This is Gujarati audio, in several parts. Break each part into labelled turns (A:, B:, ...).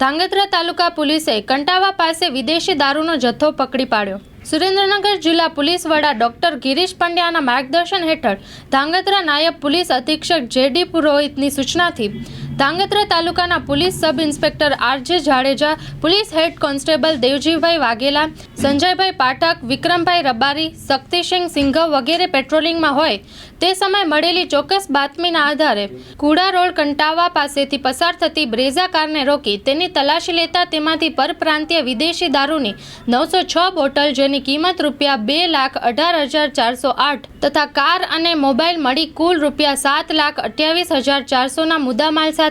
A: ધાંગધ્રા તાલુકા પોલીસે કંટાવા પાસે વિદેશી દારૂનો જથ્થો પકડી પાડ્યો. સુરેન્દ્રનગર જિલ્લા પોલીસ વડા ડોક્ટર ગિરીશ પંડ્યાના માર્ગદર્શન હેઠળ ધાંગધ્રા નાયબ પોલીસ અધિક્ષક જેડી પુરોહિતની સૂચનાથી ધાંગધ્રા તાલુકાના police sub inspector R J Jadeja, police head constable Devjibhai Vaghela, Sanjaybhai Pathak, Vikrambhai Rabari, Shaktisinh Singh વગેરે પેટ્રોલિંગમાં હોય. તે સમયે મળેલી ચોક્કસ બાતમીના આધારે કુડા રોડ કંટાવા પાસેથી પસાર થતી બ્રેઝા કારને રોકી તેની તલાશી લેતા તેમાંથી પરપ્રાંતીય વિદેશી દારૂની નવસો છ બોટલ જેની કિંમત રૂપિયા બે લાખ અઢાર હજાર ચારસો આઠ તથા કાર અને મોબાઈલ મળી કુલ રૂપિયા સાત લાખ અઠ્યાવીસ હજાર ચારસોના મુદ્દામાલ સાથે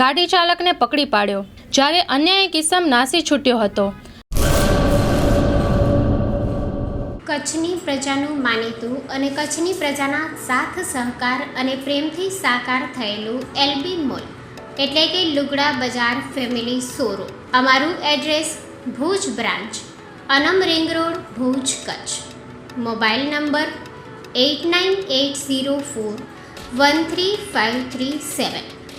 A: ગાડી ચાલકને પકડી પાડ્યો, જ્યારે અન્ય એક કિસ્સમ નાસી છૂટ્યો હતો.
B: કચ્છની પ્રજાનું માનીતું અને કચ્છની પ્રજાના સાથ સહકાર અને પ્રેમથી સાકાર થયેલું એલબી મોલ, એટલે કે લુગડા બજાર ફેમિલી સોરો અમારું એડ્રેસ ભુજ બ્રાન્ચ, અનમ ring road, Bhuj Kutch. Mobile number eight nine eight zero four one three five three seven.